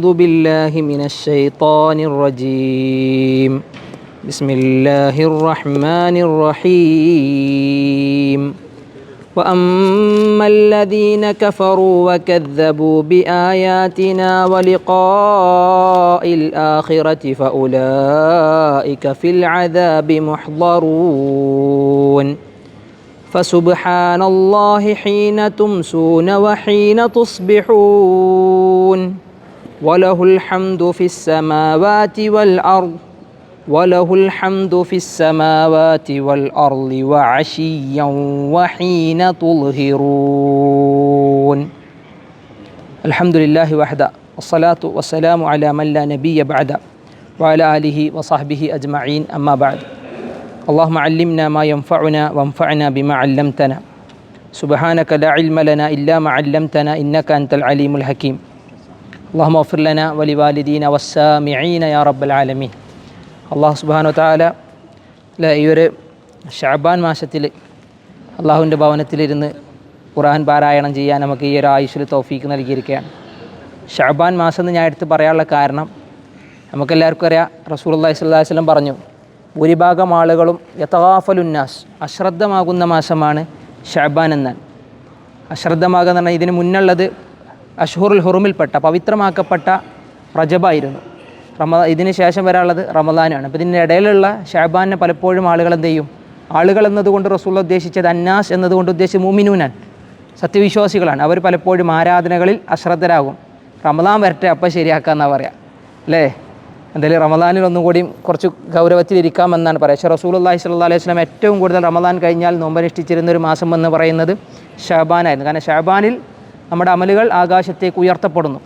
أعوذ بالله من الشيطان الرجيم. بسم الله الرحمن الرحيم. وأما الذين كفروا وكذبوا بآياتنا ولقاء الآخرة فأولئك في العذاب محضرون. فسبحان الله حين تمسون وحين تصبحون. وله الحمد في السماوات والأرض وله الحمد في السماوات والأرض وعشيا وحين تظهرون. الحمد لله وحده والصلاة والسلام على من لا نبي بعده وعلى آله وصحبه أجمعين أما بعد. اللهم علمنا ما ينفعنا وانفعنا بما علمتنا. سبحانك لا علم لنا إلا ما علمتنا إنك أنت العليم الحكيم. അള്ളാഹു മഫുല്ലന വലിവാലിദീൻ അവസ്സാമിഅീന യാ റബ്ബൽ ആലമീൻ അള്ളാഹു സുബാനു താല ഈ ഒരു ഷാബാൻ മാസത്തിൽ അള്ളാഹുവിന്റെ ഭവനത്തിലിരുന്ന് ഖുർആൻ പാരായണം ചെയ്യാൻ നമുക്ക് ഈ ഒരു ആയുഷിൽ തോഫീക്ക് നൽകിയിരിക്കുകയാണ്. ഷാബാൻ മാസം എന്ന് ഞാൻ എടുത്ത് പറയാനുള്ള കാരണം നമുക്കെല്ലാവർക്കും അറിയാം റസൂൽ അള്ളഹി സ്വല്ലാ വസ്ലം പറഞ്ഞു ഭൂരിഭാഗം ആളുകളും യഥാഫലുന്നാസ് അശ്രദ്ധമാകുന്ന മാസമാണ് ഷാബാൻ എന്നാൽ അശ്രദ്ധമാകുന്ന പറഞ്ഞാൽ ഇതിന് മുന്നുള്ളത് അഷ്ഹുറുൽ ഹുറുമിൽപ്പെട്ട പവിത്രമാക്കപ്പെട്ട പ്രജബായിരുന്നു റമദാ ഇതിന് ശേഷം വരാനുള്ളത് റമദാനാണ്. അപ്പോൾ ഇതിന്റെ ഇടയിലുള്ള ഷാബാനെ പലപ്പോഴും ആളുകൾ എന്ത് ചെയ്യും? ആളുകൾ എന്നതുകൊണ്ട് റസൂൽ ഉദ്ദേശിച്ചത് അന്നാസ് എന്നതുകൊണ്ട് ഉദ്ദേശിച്ചത് മൂമിനൂനാൻ സത്യവിശ്വാസികളാണ്. അവർ പലപ്പോഴും ആരാധനകളിൽ അശ്രദ്ധരാകും. റമദാൻ വരട്ടെ അപ്പം ശരിയാക്കാമെന്നാണ് പറയാം. അല്ലേ? എന്തായാലും റമദാനിൽ ഒന്നും കൂടിയും കുറച്ച് ഗൗരവത്തിലിരിക്കാമെന്നാണ് പറയുക പക്ഷേ റസൂൽ അള്ളാഹി സ്വല്ലാ അലൈഹി സ്വലം ഏറ്റവും കൂടുതൽ റമദാൻ കഴിഞ്ഞാൽ നോമ്പനുഷ്ഠിച്ചിരുന്ന ഒരു മാസം എന്ന് പറയുന്നത് ഷാബാനായിരുന്നു. കാരണം ഷാബാനിൽ നമ്മുടെ അമലുകൾ ആകാശത്തേക്ക് ഉയർത്തപ്പെടുന്നു.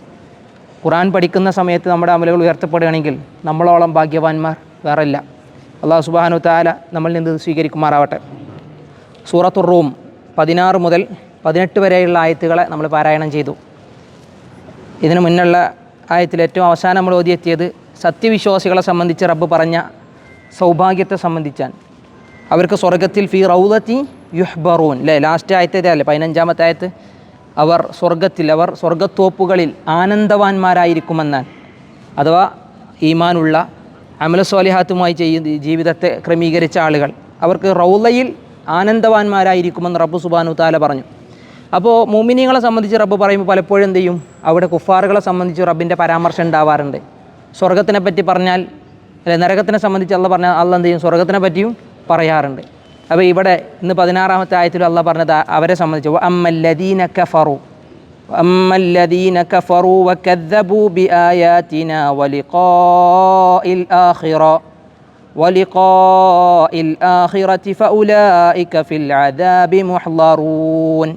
ഖുറാൻ പഠിക്കുന്ന സമയത്ത് നമ്മുടെ അമലുകൾ ഉയർത്തപ്പെടുകയാണെങ്കിൽ നമ്മളോളം ഭാഗ്യവാന്മാർ വേറല്ല അള്ളാഹു സുബാനു താല നമ്മളിൽ നിന്ന് സ്വീകരിക്കുമാറാവട്ടെ. സൂറത്തുർ റൂം പതിനാറ് മുതൽ പതിനെട്ട് വരെയുള്ള ആയത്തുകളെ നമ്മൾ പാരായണം ചെയ്തു. ഇതിനു മുന്നുള്ള ആയത്തിൽ ഏറ്റവും അവസാനം നമ്മൾ ഓതിയെത്തിയത് സത്യവിശ്വാസികളെ സംബന്ധിച്ച് റബ്ബ് പറഞ്ഞ സൗഭാഗ്യത്തെ സംബന്ധിച്ചാണ്. അവർക്ക് സ്വർഗത്തിൽ ഫി റൗദത്തി യുഹ്ബറൂൻ. അല്ലേ ലാസ്റ്റ് ആയത്തേതല്ലേ പതിനഞ്ചാമത്തെ ആയത്ത്? അവർ സ്വർഗത്തിൽ അവർ സ്വർഗത്തോപ്പുകളിൽ ആനന്ദവാന്മാരായിരിക്കുമെന്നാൽ അഥവാ ഈമാനുള്ള അമലസ്വാലിഹാത്തുമായി ചെയ്യുന്ന ജീവിതത്തെ ക്രമീകരിച്ച ആളുകൾ. അവർക്ക് റൗലയിൽ ആനന്ദവാന്മാരായിരിക്കുമെന്ന് റബ്ബു സുബാനു താല പറഞ്ഞു. അപ്പോൾ മൂമിനികളെ സംബന്ധിച്ച് റബ്ബ് പറയുമ്പോൾ പലപ്പോഴും എന്ത് ചെയ്യും? അവിടെ കുഫാറുകളെ സംബന്ധിച്ച് റബ്ബിന്റെ പരാമർശം ഉണ്ടാവാറുണ്ട്. സ്വർഗത്തിനെ പറ്റി പറഞ്ഞാൽ അല്ലെ നരകത്തിനെ സംബന്ധിച്ച് അള്ള പറഞ്ഞാൽ അള്ള എന്ത് ചെയ്യും? സ്വർഗത്തിനെ പറ്റിയും പറയാറുണ്ട്. അപ്പോൾ ഇവിടെ ഇന്ന് പതിനാറാമത്തെ ആയത്തിൽ അള്ള പറഞ്ഞത് അവരെ സംബന്ധിച്ച് അമ്മല്ലദീന കഫറു അമ്മല്ലദീന കഫറു വകദ്ദബു ബിആയാതിന വലിഖാഇൽ ആഖിറ ولقاء الآخرة فأولئك في العذاب محضرون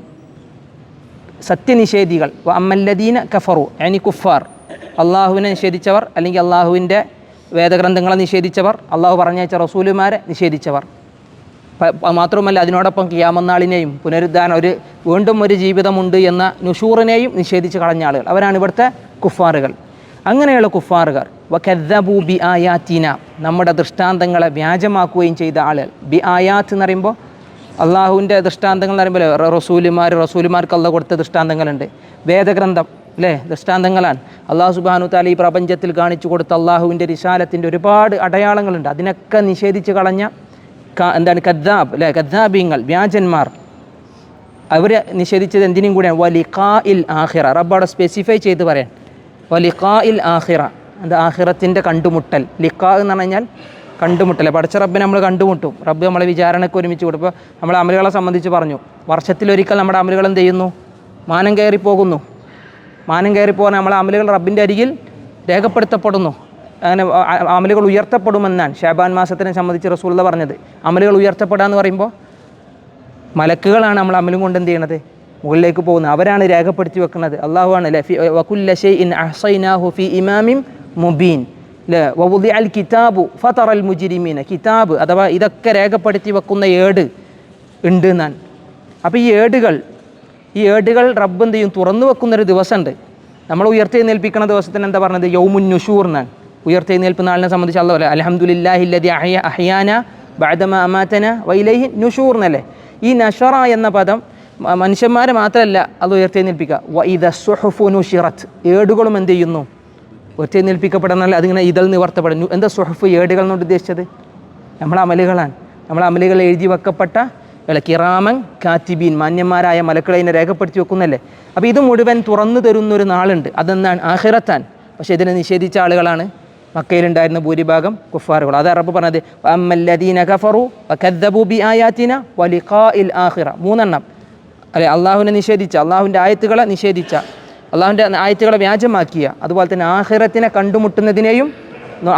സത്യനിഷേധികൾ അമ്മല്ലദീന കഫറു അനി കുഫാർ അള്ളാഹുവിനെ നിഷേധിച്ചവർ അല്ലെങ്കിൽ അള്ളാഹുവിൻ്റെ വേദഗ്രന്ഥങ്ങളെ നിഷേധിച്ചവർ അള്ളാഹു പറഞ്ഞയച്ച റസൂലുമാരെ നിഷേധിച്ചവർ മാത്രമല്ല അതിനോടൊപ്പം കിയാമന്നാളിനെയും പുനരുദ്ധാനം ഒരു വീണ്ടും ഒരു ജീവിതമുണ്ട് എന്ന നുഷൂറിനെയും നിഷേധിച്ച് കളഞ്ഞ ആളുകൾ. അവരാണ് ഇവിടുത്തെ കുഫാറുകൾ. അങ്ങനെയുള്ള കുഫാറുകാർ വക്കദ്ദബു ബി ആയാത്തിന നമ്മുടെ ദൃഷ്ടാന്തങ്ങളെ വ്യാജമാക്കുകയും ചെയ്ത ആളുകൾ. ബി ആയാത്ത് എന്ന് പറയുമ്പോൾ അള്ളാഹുവിന്റെ ദൃഷ്ടാന്തങ്ങൾ എന്ന് പറയുമ്പോൾ റസൂലിമാർ റസൂലിമാർക്ക് അള്ള കൊടുത്ത ദൃഷ്ടാന്തങ്ങളുണ്ട്. വേദഗ്രന്ഥം അല്ലേ? ദൃഷ്ടാന്തങ്ങളാണ്. അള്ളാഹു സുബാനു താല ഈ പ്രപഞ്ചത്തിൽ കാണിച്ചു കൊടുത്ത അള്ളാഹുവിന്റെ രിശാലത്തിന്റെ ഒരുപാട് അടയാളങ്ങളുണ്ട്. അതിനൊക്കെ നിഷേധിച്ച് കളഞ്ഞ എന്താണ് കദ്ദാബ് അല്ലേ? കദ്ദാബിങ്ങൾ വ്യാജന്മാർ. അവർ നിഷേധിച്ചത് എന്തിനും കൂടെയാണ്? വലിഖാ ഇൽ ആഹിറ റബ്ബാടെ സ്പെസിഫൈ ചെയ്ത് പറയാൻ. വലിഖാ ഇൽ ആഹിറ അത് ആഹിറത്തിന്റെ കണ്ടുമുട്ടൽ. ലിഖാ എന്ന് പറഞ്ഞാൽ കണ്ടുമുട്ടൽ. പഠിച്ച റബ്ബിനെ നമ്മൾ കണ്ടുമുട്ടും. റബ്ബ് നമ്മളെ വിചാരണയ്ക്ക് ഒരുമിച്ച് കൊടുപ്പോൾ നമ്മളെ അമലുകളെ സംബന്ധിച്ച് പറഞ്ഞു. വർഷത്തിലൊരിക്കൽ നമ്മുടെ അമലുകൾ എന്ത് ചെയ്യുന്നു? മാനം കയറി പോകുന്നു മാനം കയറി നമ്മളെ അമലുകൾ റബ്ബിന്റെ അരികിൽ രേഖപ്പെടുത്തപ്പെടുന്നു. അങ്ങനെ അമലുകൾ ഉയർത്തപ്പെടുമെന്നാണ് ഷാബാൻ മാസത്തിനെ സംബന്ധിച്ച് റസൂള്ള പറഞ്ഞത്. അമലുകൾ ഉയർത്തപ്പെടാന്ന് പറയുമ്പോൾ മലക്കുകളാണ് നമ്മൾ അമലും കൊണ്ട് എന്ത് ചെയ്യണത്? മുകളിലേക്ക് പോകുന്നത്. അവരാണ് രേഖപ്പെടുത്തി വെക്കുന്നത്. അള്ളാഹുവാണ് ലഫി വകുല്ല ഇൻ അഹ്സൈനാഹു ഫി ഇമാമിം മുബീൻ. അൽ കിതാബു ഫതർ അൽ മുജിരിമീന. കിതാബ് അഥവാ ഇതൊക്കെ രേഖപ്പെടുത്തി വെക്കുന്ന ഏട് ഉണ്ട് എന്നാണ്. അപ്പോൾ ഈ ഏടുകൾ ഈ ഏടുകൾ റബ്ബ് എന്ത് ചെയ്യും? തുറന്നു വെക്കുന്നൊരു ദിവസമുണ്ട്. നമ്മൾ ഉയർത്തി നേൽപ്പിക്കുന്ന ദിവസത്തിന് എന്താ പറഞ്ഞത്? യൗമുൻ നുഷൂർ എന്നാണ്. ഉയർത്തെഴുന്നേൽപ്പ് നാളിനെ സംബന്ധിച്ച് അല്ല പോലെ അലഹമുല്ലാഹില്ലതി അഹയ അഹയാന ബാദമ അമാത്തന വൈലൈഹി നുഷൂർ എന്നല്ലേ ഈ നഷറ എന്ന പദം മനുഷ്യന്മാരെ മാത്രമല്ല അത് ഉയർത്തെഴുന്നേൽപ്പിക്കുക വ ഇത സുഹഫു നുഷിറത്ത് ഏടുകളും എന്ത് ചെയ്യുന്നു? ഉയർത്തെഴുന്നേൽപ്പിക്കപ്പെടുന്നാൽ അതിങ്ങനെ ഇതൽ നിവർത്തപ്പെടുന്നു. എന്താ സുഹഫ് ഏടുകൾ എന്നുകൊണ്ട് ഉദ്ദേശിച്ചത്? നമ്മളെ അമലുകളാണ്. നമ്മളെ അമലുകൾ എഴുതി വെക്കപ്പെട്ട കിറാമൻ കാത്തിബീൻ മാന്യന്മാരായ മലക്കളെ ഇതിനെ രേഖപ്പെടുത്തി വെക്കുന്നല്ലേ? അപ്പോൾ ഇത് മുഴുവൻ തുറന്നു തരുന്നൊരു നാളുണ്ട്. അതെന്താണ്? ആഹിറത്താൻ പക്ഷേ ഇതിനെ നിഷേധിച്ച ആളുകളാണ് മക്കയിലുണ്ടായിരുന്ന ഭൂരിഭാഗം കുഫാറുകൾ. അത് അറബ് പറഞ്ഞത് കഫറു ബി മൂന്നെണ്ണം. അല്ലെ അള്ളാഹുവിനെ നിഷേധിച്ച അള്ളാഹുവിന്റെ ആയത്തുകളെ നിഷേധിച്ച അള്ളാഹുവിന്റെ ആയത്തുകളെ വ്യാജമാക്കിയ അതുപോലെ തന്നെ ആഹിറത്തിനെ കണ്ടുമുട്ടുന്നതിനെയും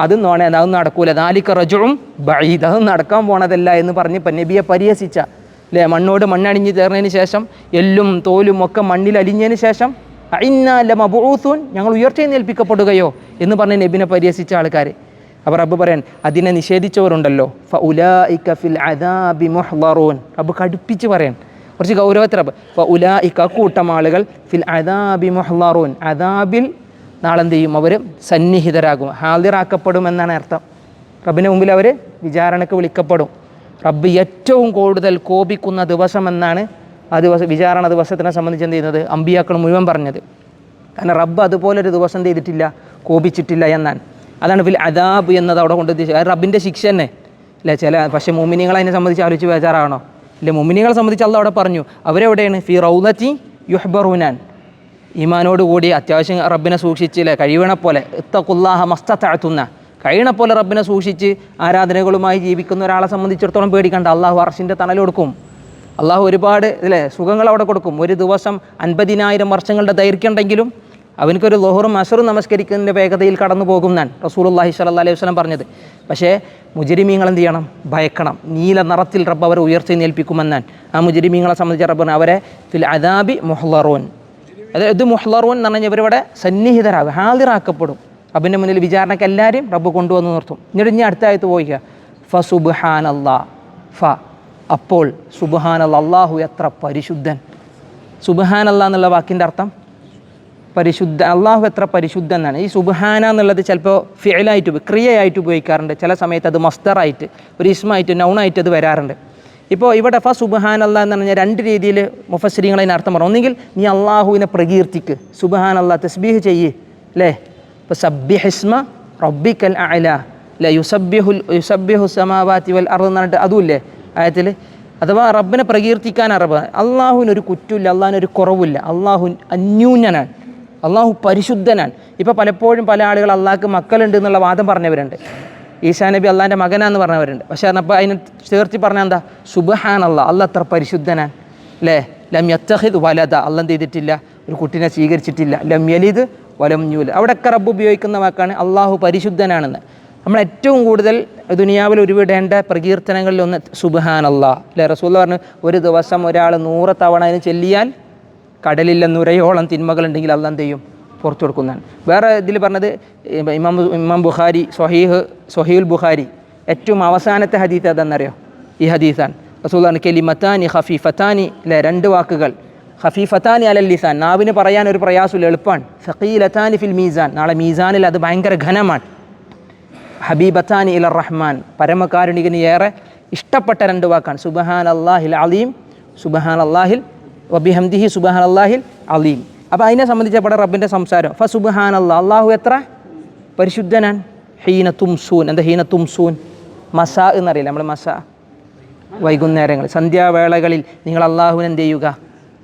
അത് നോണേ അതൊന്നും നടക്കൂല. നാലിക്ക റജുവും ബൈദ് അതൊന്നും നടക്കാൻ പോണതല്ല എന്ന് പറഞ്ഞ് നബിയെ പരിഹസിച്ച അല്ലേ മണ്ണോട് മണ്ണണിഞ്ഞ് ചേർന്നതിന് ശേഷം എല്ലും തോലും ഒക്കെ മണ്ണിൽ അലിഞ്ഞതിന് ശേഷം അയിന്നാല മബൂസൂൻ ഞങ്ങൾ ഉയർച്ചയെന്നേൽപ്പിക്കപ്പെടുകയോ എന്ന് പറഞ്ഞ് നബിനെ പരിഹസിച്ച ആൾക്കാർ അപ്പോൾ റബ്ബ് പറയാൻ അതിനെ നിഷേധിച്ചവരുണ്ടല്ലോ. അദാബി റബ്ബ് കടുപ്പിച്ച് പറയാൻ. കുറച്ച് ഗൗരവത്തിൽ റബ്ബ്. ഫ ഇക്ക കൂട്ടം ആളുകൾ ഫിൽ അദാബി മൊഹ്ലറൂൻ അദാബിൽ നാളെന്ത് ചെയ്യും? അവർ സന്നിഹിതരാകും. ഹാദിറാക്കപ്പെടും എന്നാണ് അർത്ഥം. റബ്ബിന് മുമ്പിൽ അവർ വിചാരണക്ക് വിളിക്കപ്പെടും. റബ്ബ് ഏറ്റവും കൂടുതൽ കോപിക്കുന്ന ദിവസം എന്നാണ് ആ ദിവസം വിചാരണ ദിവസത്തിനെ സംബന്ധിച്ച് എന്ത് ചെയ്യുന്നത്? അമ്പിയാക്കൾ മുഴുവൻ പറഞ്ഞത്. കാരണം റബ്ബ് അതുപോലൊരു ദിവസം എന്ത് ചെയ്തിട്ടില്ല കോപിച്ചിട്ടില്ല എന്നാണ്. അതാണ് ഫിൽ അദാബ് എന്നത് അവിടെ കൊണ്ട് ഉദ്ദേശിച്ചത്. അത് റബ്ബിന്റെ ശിക്ഷ തന്നെ. അല്ലേ? ചില പക്ഷേ മുമിനികളെ അതിനെ സംബന്ധിച്ച് ആലോചിച്ച് ബേജാറാണോ? ഇല്ല മുമിനികളെ സംബന്ധിച്ച് അല്ല അവിടെ പറഞ്ഞു. അവരെവിടെയാണ്? ഫി റൗലത്തി യുഹ്ബറൂനാൻ. ഈമാനോട് കൂടി അത്യാവശ്യം റബ്ബിനെ സൂക്ഷിച്ചില്ലേ കഴിയണ പോലെ. ഇത്തക്കുല്ലാഹ മസ്തത്താഴ്ത്തുന്ന കഴിയണ പോലെ റബ്ബിനെ സൂക്ഷിച്ച് ആരാധനകളുമായി ജീവിക്കുന്ന ഒരാളെ സംബന്ധിച്ചിടത്തോളം പേടിക്കണ്ട. അള്ളാഹു അർഷിന്റെ തണൽ കൊടുക്കും. അള്ളാഹു ഒരുപാട് അല്ലേ സുഖങ്ങൾ അവിടെ കൊടുക്കും. ഒരു ദിവസം അൻപതിനായിരം വർഷങ്ങളുടെ ദൈർഘ്യം ഉണ്ടെങ്കിലും അവനക്കൊരു ലോഹറും അസറും നമസ്കരിക്കുന്നതിന്റെ വേഗതയിൽ കടന്നു പോകും ഞാൻ റസൂലുള്ളാഹി സ്വല്ലല്ലാഹി അലൈഹി വസ്ലം പറഞ്ഞത്. പക്ഷേ മുജരിമീങ്ങൾ എന്ത് ചെയ്യണം? ഭയക്കണം. നീല നിറത്തിൽ റബ്ബ് അവരെ ഉയർച്ചെന്നേൽപ്പിക്കുമെന്നാൻ ആ മുജരിമീങ്ങളെ സംബന്ധിച്ച റബ്ബർ അവരെ ഫിൽ അദാബി മുഹ്ലറോൻ. അതായത് മുഹ്ലറൂൻ എന്ന് പറഞ്ഞാൽ ഇവരിവിടെ സന്നിഹിതരാകും ഹാദിറാക്കപ്പെടും. റബ്ബിന്റെ മുന്നിൽ വിചാരണയ്ക്ക് എല്ലാവരെയും റബ്ബ് കൊണ്ടുവന്ന് നിർത്തും. എന്നിട്ട് ഇനി അടുത്ത ആയത്ത് പോയിക്കുക. ഫ സുബ്ഹാൻ ഫ. അപ്പോൾ സുബ്ഹാൻ അള്ളാഹു എത്ര പരിശുദ്ധൻ. സുബ്ഹാൻ എന്നുള്ള വാക്കിന്റെ അർത്ഥം പരിശുദ്ധ അള്ളാഹു എത്ര പരിശുദ്ധൻ എന്നാണ് ഈ സുബഹാന എന്നുള്ളത് ചിലപ്പോൾ ഫിയലായിട്ട് ക്രിയയായിട്ട് ഉപയോഗിക്കാറുണ്ട്. ചില സമയത്ത് അത് മസ്തറായിട്ട് ഒരു ഇസ്മായിട്ട് നൗണായിട്ട് അത് വരാറുണ്ട്. ഇപ്പോൾ ഇവിടെ ഫ സുബഹാൻ അല്ല എന്ന് പറഞ്ഞാൽ രണ്ട് രീതിയിൽ മുഫസ്സിരിങ്ങൾ അതിന് അർത്ഥം പറഞ്ഞു. ഒന്നുകിൽ നീ അള്ളാഹുവിനെ പ്രകീർത്തിക്ക്. സുബഹാൻ അല്ല തസ്ബീഹ് ചെയ്യ് അല്ലേ? ഇപ്പോൾ സബ്ബിഹിസ്മ റബ്ബിക്കൽ അല അല്ലേ യുസബ്ബിഹുൽ യുസബ്ബിഹു സമാവാത്തി വൽ അറു എന്ന് പറഞ്ഞിട്ട് അതുമില്ലേ ആയത്തിൽ അഥവാ റബ്ബിനെ പ്രകീർത്തിക്കാൻ അറബ് അള്ളാഹുവിന് ഒരു കുറ്റമില്ല അള്ളാഹിന് ഒരു കുറവില്ല അള്ളാഹു അന്യൂന്യനാണ്. അള്ളാഹു പരിശുദ്ധനാണ്. ഇപ്പോൾ പലപ്പോഴും പല ആളുകൾ അള്ളാഹ്ക്ക് മക്കളുണ്ട് എന്നുള്ള വാദം പറഞ്ഞവരുണ്ട്. ഈശാ നബി അള്ളാഹിന്റെ മകനാന്ന് പറഞ്ഞവരുണ്ട്. പക്ഷേ അപ്പോൾ അതിനെ ചേർത്തി പറഞ്ഞാൽ എന്താ? സുബഹാൻ അള്ളാഹ് അള്ളാഹ് അത്ര പരിശുദ്ധനാണ്. അല്ലേ ലം യത്തഹിദ് വലത അള്ളം ചെയ്തിട്ടില്ല? ഒരു കുട്ടിനെ സ്വീകരിച്ചിട്ടില്ല. ലം യലിദ് വലം യൂൽ അവിടെയൊക്കെ റബ്ബ് ഉപയോഗിക്കുന്ന വാക്കാണ് അള്ളാഹു പരിശുദ്ധനാണെന്ന്. നമ്മൾ ഏറ്റവും കൂടുതൽ ദുനിയാവിൽ ഉരുവിടേണ്ട സുബഹാൻ അള്ളാഹ് അല്ലേ? റസൂൽ പറഞ്ഞു ഒരു ദിവസം ഒരാൾ നൂറ് തവണ അതിന് ചെല്ലിയാൽ കടലില്ല നുരയോളം തിന്മകളുണ്ടെങ്കിൽ ഉണ്ടെങ്കിൽ എന്ത് ചെയ്യും? പുറത്തു കൊടുക്കുന്നതാണ്. വേറെ ഇതിൽ പറഞ്ഞത് ഇമാം ഇമാം ബുഖാരി സൊഹീഹ് സൊഹീൽ ബുഖാരി. ഏറ്റവും അവസാനത്തെ ഹദീത്ത് അതെന്നറിയോ? ഈ ഹദീസാണ്. മത്താനി കെലിമത്താനി ഹഫീഫത്താനി അല്ലെ? രണ്ട് വാക്കുകൾ. ഹഫീഫത്താനി അലൽ ലിസാൻ. നാവിന് പറയാൻ ഒരു പ്രയാസമില്ല എളുപ്പമാണ്. സഖീലത്താനി ഫിൽ മീസാൻ. നാളെ മീസാനിൽ അത് ഭയങ്കര ഘനമാണ്. ഹബീബത്താനി ഇല റഹ്മാൻ. പരമകാരുണികന് ഏറെ ഇഷ്ടപ്പെട്ട രണ്ട് വാക്കാണ്. സുബഹാൻ അള്ളാഹിൽ അലീം സുബഹാൻ അള്ളാഹിൽ വബിഹംദിഹി സുബഹാൻ അള്ളാഹിൽ അലീം. അപ്പോൾ അതിനെ സംബന്ധിച്ച പടം റബ്ബിന്റെ സംസാരം. ഫ സുബഹാൻ അള്ളാഹ് അള്ളാഹു എത്ര? പരിശുദ്ധനാൻ ഹീന തുംസൂൻ. എന്താ ഹീന തുംസൂൻ? മസ എന്നറിയില്ല നമ്മൾ മസ? വൈകുന്നേരങ്ങൾ സന്ധ്യാവേളകളിൽ നിങ്ങൾ അള്ളാഹുവിനെ എന്ത് ചെയ്യുക?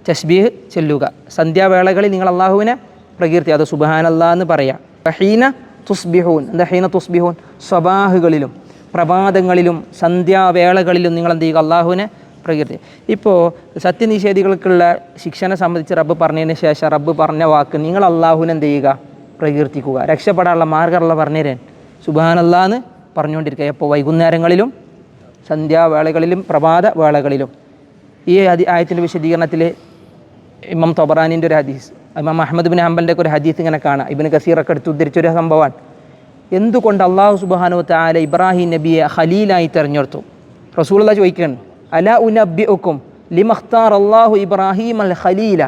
തസ്ബീഹ് ചെല്ലുക. സന്ധ്യാവേളകളിൽ നിങ്ങൾ അള്ളാഹുവിനെ പ്രകീർത്തി അത് സുബഹാനല്ലാ എന്ന് പറയാം. ഹീന തുസ്ബിഹൂൻ. എന്താ ഹീന തുസ്ബിഹൂൻ? സ്വബാഹുകളിലും പ്രഭാതങ്ങളിലും സന്ധ്യാവേളകളിലും നിങ്ങൾ എന്ത് ചെയ്യുക? അള്ളാഹുവിനെ പ്രകീർത്തി. ഇപ്പോൾ സത്യനിഷേധികൾക്കുള്ള ശിക്ഷനെ സംബന്ധിച്ച് റബ്ബ് പറഞ്ഞതിന് ശേഷം റബ്ബ് പറഞ്ഞ വാക്ക് നിങ്ങൾ അള്ളാഹുവിനെ എന്ത് ചെയ്യുക? പ്രകീർത്തിക്കുക. രക്ഷപ്പെടാനുള്ള മാർഗമുള്ള പറഞ്ഞുതരാൻ സുബാനല്ലാന്ന് പറഞ്ഞുകൊണ്ടിരിക്കുക. എപ്പോൾ വൈകുന്നേരങ്ങളിലും സന്ധ്യാവേളകളിലും പ്രഭാത വേളകളിലും ഈ അതി ആയത്തിന്റെ വിശദീകരണത്തിൽ ഇമാം തൊബറാനിന്റെ ഒരു ഹദീസ്. ഇമാം അഹമ്മദ് ബിൻ ഹംബലിന്റെ ഒരു ഹദീസ് ഇങ്ങനെ കാണാം. ഇബിന് കസീറൊക്കെ എടുത്ത് ഉദ്ധരിച്ചൊരു സംഭവമാണ്. എന്തുകൊണ്ട് അള്ളാഹു സുബാനു താല ഇബ്രാഹിം നബിയെ ഖലീലായി തിരഞ്ഞെടുത്തു? റസൂലുള്ള ചോദിക്കുകയാണ് അല ഉനബിഉക്കും ലിമഖ്താർ അള്ളാഹു ഇബ്രാഹിം അൽ ഖലീല?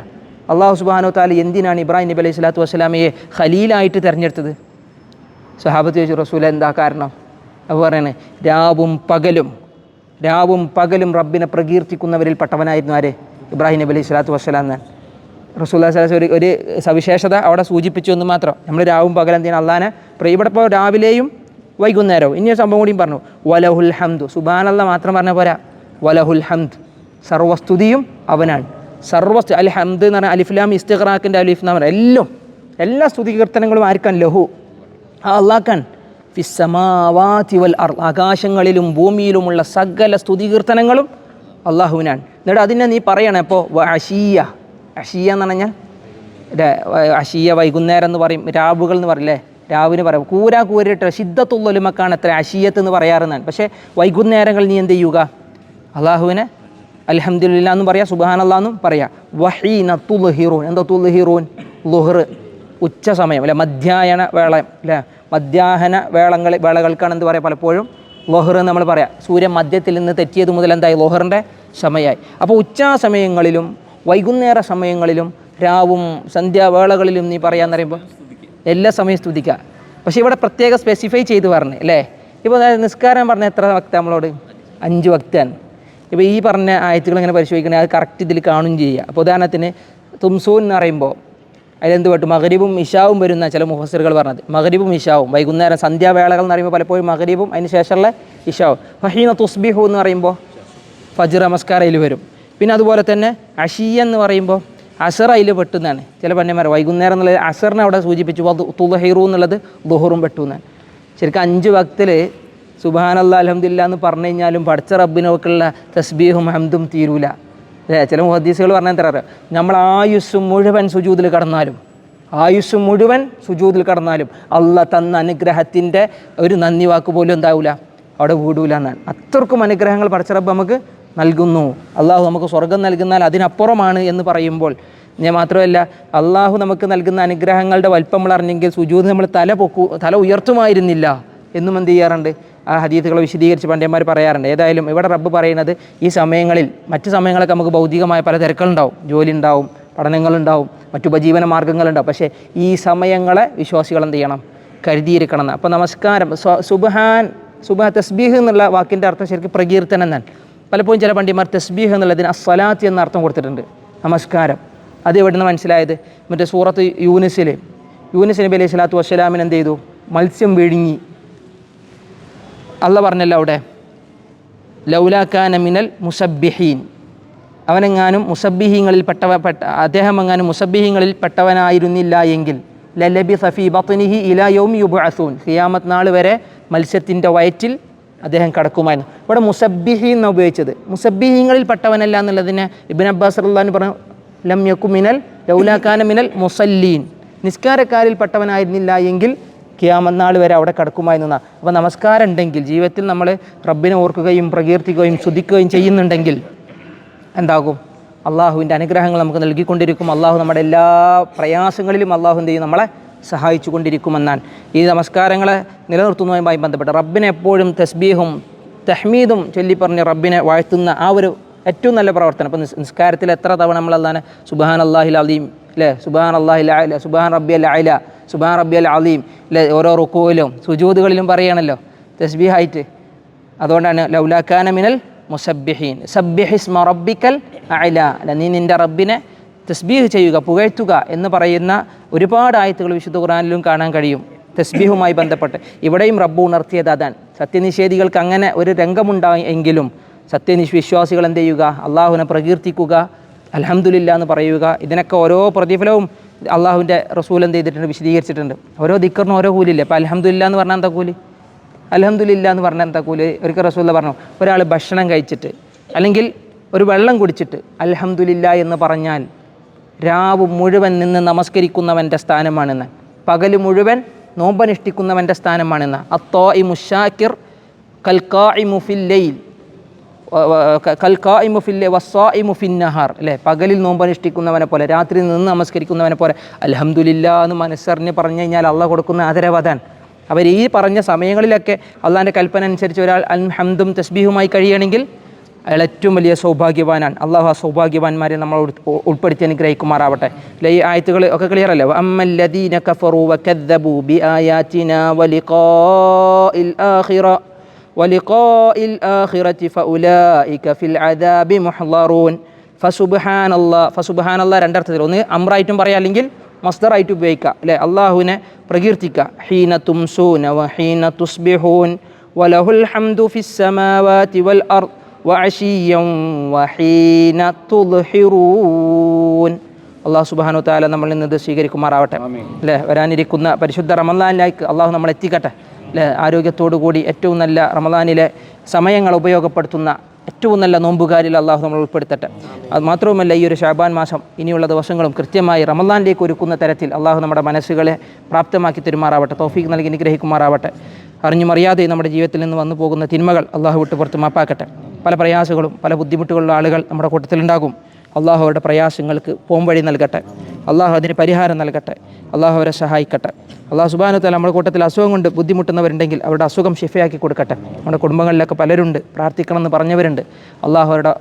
അള്ളാഹു സുബാനു താല എന്തിനാണ് ഇബ്രാഹിം നബി അലൈഹി സ്വലാത്തു വസ്സലാമയെ ഖലീലായിട്ട് തിരഞ്ഞെടുത്തത്? സഹാബത്ത് ചോദിച്ചു റസൂല എന്താ കാരണം? അപ്പോൾ പറയണേ രാവും പകലും രാവും പകലും റബ്ബിനെ പ്രകീർത്തിക്കുന്നവരിൽ പെട്ടവനായിരുന്നു ആരെ? ഇബ്രാഹിം നബി അലൈഹി സ്വലാത്തു വസ്സലാം എന്നാണ് റസൂല്ലാ സ്വലാസ് ഒരു ഒരു സവിശേഷത അവിടെ സൂചിപ്പിച്ചു എന്ന് മാത്രം. നമ്മൾ രാവും പകലും എന്ത് ചെയ്യണം അള്ളാനെ പ്രിയ- ഇവിടെ ഇപ്പോൾ രാവിലെയും വൈകുന്നേരവും ഇനി ഒരു സംഭവം കൂടിയും പറഞ്ഞു. വലഹുൽ ഹംദു. സുബാനല്ല മാത്രം പറഞ്ഞ പോരാ. വലഹുൽ ഹംദ്. സർവസ്തുതിയും അവനാണ്. സർവസ്തു അൽ ഹംദ് എന്ന് പറഞ്ഞാൽ അലിഫ്ലാം ഇസ്തിഖറാഖിന്റെ അലിഫ് എന്ന് പറഞ്ഞാൽ എല്ലാം. എല്ലാ സ്തുതി കീർത്തനങ്ങളും ആർക്കാൻ ലഹു. ആ അള്ളാക്കാൻ ഫിസ്സമാവാതി വൽ അർ ആകാശങ്ങളിലും ഭൂമിയിലുമുള്ള സകല സ്തുതി കീർത്തനങ്ങളും അള്ളാഹുവിനാണ്. എന്നിട്ട് അതിനെ നീ പറയണേ ഇപ്പോൾ അഷീയ അഷീയ എന്ന് പറഞ്ഞാൽ അഷിയ വൈകുന്നേരം എന്ന് പറയും രാവുകൾ എന്ന് പറയില്ലേ രാവിലെ പറയും. കൂരാ കൂരിട്ട് ശിദ്ധത്തുള്ളൊലുമക്കാണ് എത്ര അഷീയത്ത് എന്ന് പറയാറുന്നാണ് പക്ഷേ വൈകുന്നേരങ്ങൾ നീ എന്ത് ചെയ്യുക? അള്ളാഹുവിനെ അലഹമ്മദില്ല എന്നും പറയാം സുബാനല്ലാ എന്നും പറയാം. വഹീന തുൽഹിറൂൻ. എന്താ തുൽഹിറൂൻ? ലുഹർ ഉച്ച സമയം അല്ലെ? മധ്യായന വേള അല്ലേ മധ്യാഹന വേളങ്ങൾ വേളകൾക്കാണ് എന്ത് പറയുക പലപ്പോഴും ലോഹർ എന്ന് നമ്മൾ പറയാം. സൂര്യൻ മധ്യത്തിൽ നിന്ന് തെറ്റിയത് മുതൽ എന്തായി? ലൊഹറിന്റെ സമയമായി. അപ്പോൾ ഉച്ചാ സമയങ്ങളിലും വൈകുന്നേര സമയങ്ങളിലും രാവും സന്ധ്യാവേളകളിലും നീ പറയാന്ന് പറയുമ്പോൾ എല്ലാ സമയവും സ്തുതിക്കുക പക്ഷേ ഇവിടെ പ്രത്യേക സ്പെസിഫൈ ചെയ്ത് പറഞ്ഞു അല്ലേ? ഇപ്പോൾ നിസ്കാരം പറഞ്ഞ എത്ര വക്ത നമ്മളോട് അഞ്ച് വക്താണ് ഇപ്പോൾ ഈ പറഞ്ഞ ആയത്തുകൾ ഇങ്ങനെ പരിശോധിക്കണേ? അത് കറക്റ്റ് ഇതിൽ കാണും ചെയ്യുക അപ്പോൾ ഉദാഹരണത്തിന് തുംസൂൻ എന്ന് പറയുമ്പോൾ അതിലെന്ത് പറ്റും? മകരീബും ഇഷാവും വരുന്ന ചില മുഫസറുകൾ പറഞ്ഞത്. മകരീബും ഇഷാവും. വൈകുന്നേരം സന്ധ്യാവേളകൾ എന്ന് പറയുമ്പോൾ പലപ്പോഴും മകരീബും അതിന് ശേഷമുള്ള ഇഷാവും. ഫഹീന തുസ്ബിഹു എന്ന് പറയുമ്പോൾ ഫജ്ർ നമസ്കാരയിൽ വരും. പിന്നെ അതുപോലെ തന്നെ അഷിയ എന്ന് പറയുമ്പോൾ അസർ അതിൽ പെട്ടുന്നതാണ്. ചില പണ്യന്മാർ വൈകുന്നേരം എന്നുള്ളത് അസറിനെ അവിടെ സൂചിപ്പിച്ചു. തുലഹീറു എന്നുള്ളത് ദുഹറും പെട്ടുന്നാണ്. ശരിക്കും അഞ്ച് വക്തിൽ സുബാനല്ല അലഹമില്ല എന്ന് പറഞ്ഞു കഴിഞ്ഞാലും പഠിച്ച റബ്ബിനൊക്കെയുള്ള തസ്ബീഹും ഹംദും തീരൂല. അല്ലേ? ചില മുഹദ്ദീസുകൾ പറഞ്ഞാൽ തരാറ് നമ്മൾ ആയുസ്സും മുഴുവൻ സുജൂതിൽ കടന്നാലും ആയുസ് മുഴുവൻ സുജൂതിൽ കടന്നാലും അല്ല തന്ന അനുഗ്രഹത്തിന്റെ ഒരു നന്ദി വാക്ക് പോലും എന്താവില്ല അവിടെ വീടൂല എന്നാണ്. അത്രക്കും അനുഗ്രഹങ്ങൾ പഠിച്ച റബ്ബ് നമുക്ക് നൽകുന്നു. അള്ളാഹു നമുക്ക് സ്വർഗം നൽകുന്നാൽ അതിനപ്പുറമാണ് എന്ന് പറയുമ്പോൾ ഞാൻ മാത്രമല്ല അള്ളാഹു നമുക്ക് നൽകുന്ന അനുഗ്രഹങ്ങളുടെ വലിപ്പം നമ്മൾ അറിഞ്ഞെങ്കിൽ സുജൂത് നമ്മൾ തല പൊക്കു തല ഉയർത്തുമായിരുന്നില്ല എന്നും എന്ത് ചെയ്യാറുണ്ട്? ആ ഹദീത്തുകളെ വിശദീകരിച്ച് പണ്ഡ്യന്മാർ പറയാറുണ്ട്. ഏതായാലും ഇവിടെ റബ്ബ് പറയുന്നത് ഈ സമയങ്ങളിൽ മറ്റു സമയങ്ങളൊക്കെ നമുക്ക് ഭൗതികമായ പല തിരക്കുകളുണ്ടാവും ജോലി ഉണ്ടാവും പഠനങ്ങളുണ്ടാവും മറ്റു ഉപജീവന മാർഗങ്ങളുണ്ടാവും പക്ഷേ ഈ സമയങ്ങളെ വിശ്വാസികൾ എന്ത് ചെയ്യണം? കരുതിയിരിക്കണം അപ്പോൾ നമസ്കാരം. സുബഹാൻ സുബഹ തസ്ബീഹ് എന്നുള്ള വാക്കിന്റെ അർത്ഥം ശരിക്കും പ്രകീർത്തനം എന്നാണ്. പലപ്പോഴും ചില പണ്ഡിമാർ തസ്ബീഹ് എന്നുള്ളതിന് അസ്വലാത്ത് എന്ന അർത്ഥം കൊടുത്തിട്ടുണ്ട്. നമസ്കാരം. അത് എവിടെ നിന്ന് മനസ്സിലായത്? മറ്റേ സൂറത്ത് യൂനിസിൽ യൂനിസ് നബി അലൈഹി സ്വലാത്തു വസ്സലാമിന് എന്ത് ചെയ്തു? മത്സ്യം വിഴുങ്ങി. അല്ല പറഞ്ഞല്ലോ അവിടെ. ലൗലാക്കാന മിനൽ മുസബ്ബിഹീൻ. അവനെങ്ങാനും മുസബ്ബിഹീങ്ങളിൽ പെട്ടവ പെട്ട അദ്ദേഹം എങ്ങാനും മുസബ്ബിഹീങ്ങളിൽ പെട്ടവനായിരുന്നില്ല എങ്കിൽ ലലബി സഫി ബത്നിഹി ഇലാ യൗം യുബഅസൂൻ. ഖിയാമത്ത് നാൾ വരെ മത്സ്യത്തിന്റെ വയറ്റിൽ അദ്ദേഹം കടക്കുമായിരുന്നു. ഇവിടെ മുസബ്ബിഹി എന്ന് ഉപയോഗിച്ചത്. മുസബ്ബിഹീങ്ങളിൽ പെട്ടവനല്ല എന്നുള്ളതിന് ഇബിൻ അബ്ബാസ് റഹ്ലാൻ പറഞ്ഞു ലം യക്കു മിനൽ ലൗലാഖാന മിനൽ മുസല്ലീൻ. നിസ്കാരക്കാരിൽ പെട്ടവനായിരുന്നില്ല എങ്കിൽ ക്യാമന്നാൾ വരെ അവിടെ കിടക്കുമായിരുന്ന അപ്പോൾ നമസ്കാരം ഉണ്ടെങ്കിൽ ജീവിതത്തിൽ നമ്മൾ റബ്ബിനെ ഓർക്കുകയും പ്രകീർത്തിക്കുകയും ശുദ്ധിക്കുകയും ചെയ്യുന്നുണ്ടെങ്കിൽ എന്താകും? അള്ളാഹുവിന്റെ അനുഗ്രഹങ്ങൾ നമുക്ക് നൽകിക്കൊണ്ടിരിക്കും. അള്ളാഹു നമ്മുടെ എല്ലാ പ്രയാസങ്ങളിലും അള്ളാഹു എന്ത് ചെയ്യും? നമ്മളെ സഹായിച്ചു കൊണ്ടിരിക്കുമെന്നാണ് ഈ നമസ്കാരങ്ങളെ നിലനിർത്തുന്നതുമായി ബന്ധപ്പെട്ട് റബ്ബിനെ എപ്പോഴും തസ്ബീഹും തഹ്മീദും ചൊല്ലിപ്പറഞ്ഞ് റബ്ബിനെ വാഴ്ത്തുന്ന ആ ഒരു ഏറ്റവും നല്ല പ്രവർത്തനം. അപ്പോൾ നിസ്കാരത്തിൽ എത്ര തവണ നമ്മൾ അല്ലാതെ സുബാൻ അള്ളാഹിൽ അലീം അല്ലേ സുബാൻ അള്ളാഹിൽ അല സുബാൻ റബ്ബി അൽ അല സുബാൻ റബ്ബി അൽ അലീം അല്ലേ ഓരോ റുക്കുവിലും സുജൂദുകളിലും പറയണല്ലോ തസ്ബീഹായിട്ട് അതുകൊണ്ടാണ് ലൗലാഖാന മിനൽ മുസബ്ബിഹീൻ. സബ്ബിഹിസ്മ റബ്ബിക്കൽ അല അല്ല നീ നിന്റെ റബ്ബിനെ തസ്ബീഹ് ചെയ്യുക പുകഴ്ത്തുക എന്ന് പറയുന്ന ഒരുപാട് ആയത്തുകൾ വിശുദ്ധ ഖുറാനിലും കാണാൻ കഴിയും. തസ്ബീഹുമായി ബന്ധപ്പെട്ട്. ഇവിടെയും റബ്ബ് ഉണർത്തിയത് അതാണ്. സത്യനിഷേധികൾക്ക് അങ്ങനെ ഒരു രംഗമുണ്ടായി എങ്കിലും സത്യനിഷ് വിശ്വാസികൾ എന്ത് ചെയ്യുക? അള്ളാഹുവിനെ പ്രകീർത്തിക്കുക അലഹമുല്ല എന്ന് പറയുക. ഇതിനൊക്കെ ഓരോ പ്രതിഫലവും അള്ളാഹുവിന്റെ റസൂൽ എന്ത് ചെയ്തിട്ടുണ്ട്? വിശദീകരിച്ചിട്ടുണ്ട്. ഓരോ ദിക്കറിനും ഓരോ കൂലില്ലേ അപ്പോൾ അലഹമുല്ല എന്ന് പറഞ്ഞാൽ എന്താ കൂലി? അലഹമില്ല എന്ന് പറഞ്ഞാൽ എന്താ കൂലി? ഒരിക്കൽ റസൂല പറഞ്ഞു ഒരാൾ ഭക്ഷണം കഴിച്ചിട്ട് അല്ലെങ്കിൽ ഒരു വെള്ളം കുടിച്ചിട്ട് അലഹമുല്ല എന്ന് പറഞ്ഞാൽ രാവ് മുഴുവൻ നിന്ന് നമസ്കരിക്കുന്നവന്റെ സ്ഥാനമാണെന്ന്. പകൽ മുഴുവൻ നോമ്പനുഷ്ഠിക്കുന്നവന്റെ സ്ഥാനമാണെന്ന്. അത്തോ ഇ മുഷാക്കിർ കൽക്കാ ഇ മുഫില്ലയിൽ കൽക്കാ ഇ മുഫില്ലെ വസ്വാ ഇ മുഫിന്നഹാർ അല്ലേ? പകലിൽ നോമ്പനുഷ്ഠിക്കുന്നവനെ പോലെ രാത്രി നിന്ന് നമസ്കരിക്കുന്നവനെ പോലെ അലഹമുല്ല എന്ന് മനസ്സറിഞ്ഞ് പറഞ്ഞു കഴിഞ്ഞാൽ അള്ള കൊടുക്കുന്ന ആദരവതാൻ അവർ ഈ പറഞ്ഞ സമയങ്ങളിലൊക്കെ അള്ളാന്റെ കൽപ്പന അനുസരിച്ച് ഒരാൾ അൽഹംദും തസ്ബീഹുമായി കഴിയണമെങ്കിൽ അയാൾ ഏറ്റവും വലിയ സൗഭാഗ്യവാനാണ്. അള്ളാഹു ആ സൗഭാഗ്യവാന്മാരെ നമ്മൾ ഉൾപ്പെടുത്തി അനുഗ്രഹിക്കുമാറാവട്ടെ. അല്ലെ ഈ ആയത്തുകൾ ഒക്കെ ക്ലിയർ അല്ലേ? അമ്മല്ലദീന കഫറു വക്കദ്ദബു ബി വലിഖാഇൽ ആഖിറ വലിഖാഇൽ ആഖിറതി ഫഉലൈക ഫിൽ അദാബി മുഹ്ളറൂൻ ഫസുബ്ഹാനല്ല ഫസുബ്ഹാനല്ല രണ്ടർത്ഥത്തിൽ. ഒന്ന് അമ്രായിട്ടും പറയാം അല്ലെങ്കിൽ മസ്ദറായിട്ട് ഉപയോഗിക്കുക അല്ലേ? അള്ളാഹുവിനെ പ്രകീർത്തിക്കുക. ഹീന തുംസൂന വ ഹീന തുസ്ബിഹൂൻ വലഹുൽ ഹംദു ഫിസ് വൽ അർ വഅശിയ്യം വഹീന തുദ്ഹിറൂൻ അള്ളാഹു സുബാനു താല നമ്മൾ ഇന്നത് ഇത് സ്വീകരിക്കുമാറാവട്ടെ. അല്ലേ? വരാനിരിക്കുന്ന പരിശുദ്ധ റമദാനിലേക്ക് അള്ളാഹു നമ്മൾ എത്തിക്കട്ടെ. അല്ലേ? ആരോഗ്യത്തോടു കൂടി ഏറ്റവും നല്ല റമദാനിലെ സമയങ്ങൾ ഉപയോഗപ്പെടുത്തുന്ന ഏറ്റവും നല്ല നോമ്പുകാരിൽ അള്ളാഹു നമ്മൾ ഉൾപ്പെടുത്തട്ടെ. അത് മാത്രവുമല്ല ഈ ഒരു ഷാബാൻ മാസം ഇനിയുള്ള ദിവസങ്ങളും കൃത്യമായി റമദാനിലേക്ക് ഒരുക്കുന്ന തരത്തിൽ അള്ളാഹു നമ്മുടെ മനസ്സുകളെ പ്രാപ്തമാക്കി തരുമാറാവട്ടെ. തോഫീക്ക് നൽകി അനുഗ്രഹിക്കുമാറാവട്ടെ. അറിഞ്ഞു മറിയാതെ നമ്മുടെ ജീവിതത്തിൽ നിന്ന് വന്നു പോകുന്ന തിന്മകൾ അള്ളാഹു വിട്ട് പുറത്ത് മാപ്പാക്കട്ടെ. പല പ്രയാസങ്ങളും പല ബുദ്ധിമുട്ടുകളുള്ള ആളുകൾ നമ്മുടെ കൂട്ടത്തിലുണ്ടാകും. അള്ളാഹു അവരുടെ പ്രയാസങ്ങൾക്ക് പോംവഴി നൽകട്ടെ. അള്ളാഹു അതിന് പരിഹാരം നൽകട്ടെ. അള്ളാഹു അവരെ സഹായിക്കട്ടെ. അള്ളാഹു സുബാനുത്തല നമ്മുടെ കൂട്ടത്തിൽ അസുഖം കൊണ്ട് ബുദ്ധിമുട്ടുന്നവരുണ്ടെങ്കിൽ അവരുടെ അസുഖം ഷിഫയാക്കി കൊടുക്കട്ടെ. നമ്മുടെ കുടുംബങ്ങളിലൊക്കെ പലരുണ്ട് പ്രാർത്ഥിക്കണമെന്ന് പറഞ്ഞവരുണ്ട്. അള്ളാഹു അവരുടെ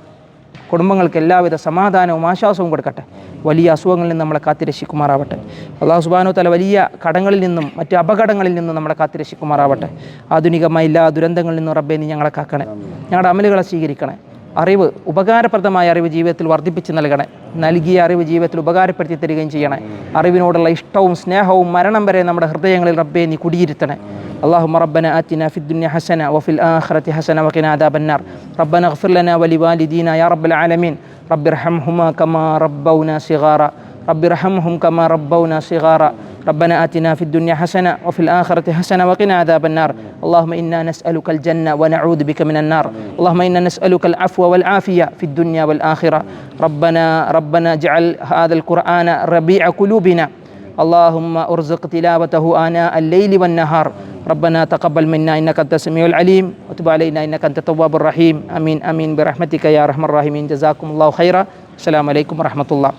കുടുംബങ്ങൾക്ക് എല്ലാവിധ സമാധാനവും ആശ്വാസവും കൊടുക്കട്ടെ. വലിയ അസുഖങ്ങളിൽ നിന്ന് നമ്മളെ കാത്തിരക്ഷിക്കുമാറാവട്ടെ അള്ളാഹു സുബാനോ തല വലിയ കടങ്ങളിൽ നിന്നും മറ്റ് അപകടങ്ങളിൽ നിന്നും നമ്മളെ കാത്തിരക്ഷിക്കുമാറാവട്ടെ ആധുനികമായ എല്ലാ ദുരന്തങ്ങളിൽ നിന്നും റബ്ബെ നീ ഞങ്ങളെ കാക്കണേ. ഞങ്ങളുടെ അമലുകളെ സ്വീകരിക്കണേ. അറിവ് ഉപകാരപ്രദമായ അറിവ് ജീവിതത്തിൽ വർദ്ധിപ്പിച്ച് നൽകണേ നൽകിയ അറിവ് ജീവിതത്തിൽ ഉപകാരപ്പെടുത്തി തരികയും ചെയ്യണേ അറിവിനോടുള്ള ഇഷ്ടവും സ്നേഹവും മരണം വരെ നമ്മുടെ ഹൃദയങ്ങളിൽ റബ്ബെ നീ കുടിയിരുത്തണേ اللهم ربنا آتنا في الدنيا حسنة وفي الآخرة حسنة وقنا عذاب النار ربنا اغفر لنا ولوالدينا يا رب العالمين رب ارحمهما كما ربونا صغارا رب ارحمهم كما ربونا صغارا ربنا آتنا في الدنيا حسنة وفي الآخرة حسنة وقنا عذاب النار. اللهم إنا نسألك الجنة ونعوذ بك من النار. اللهم إنا نسألك العفو والعافية في الدنيا والآخرة. ربنا ربنا اجعل هذا القرآن ربيع قلوبنا. اللهم أرزق تلاوته آناء الليل والنهار. ربنا تقبل منا إنك أنت السميع العليم. وتب علينا إنك أنت التواب الرحيم. أمين أمين. برحمتك يا أرحم الراحمين. جزاكم الله خيرا. السلام عليكم ورحمة الله.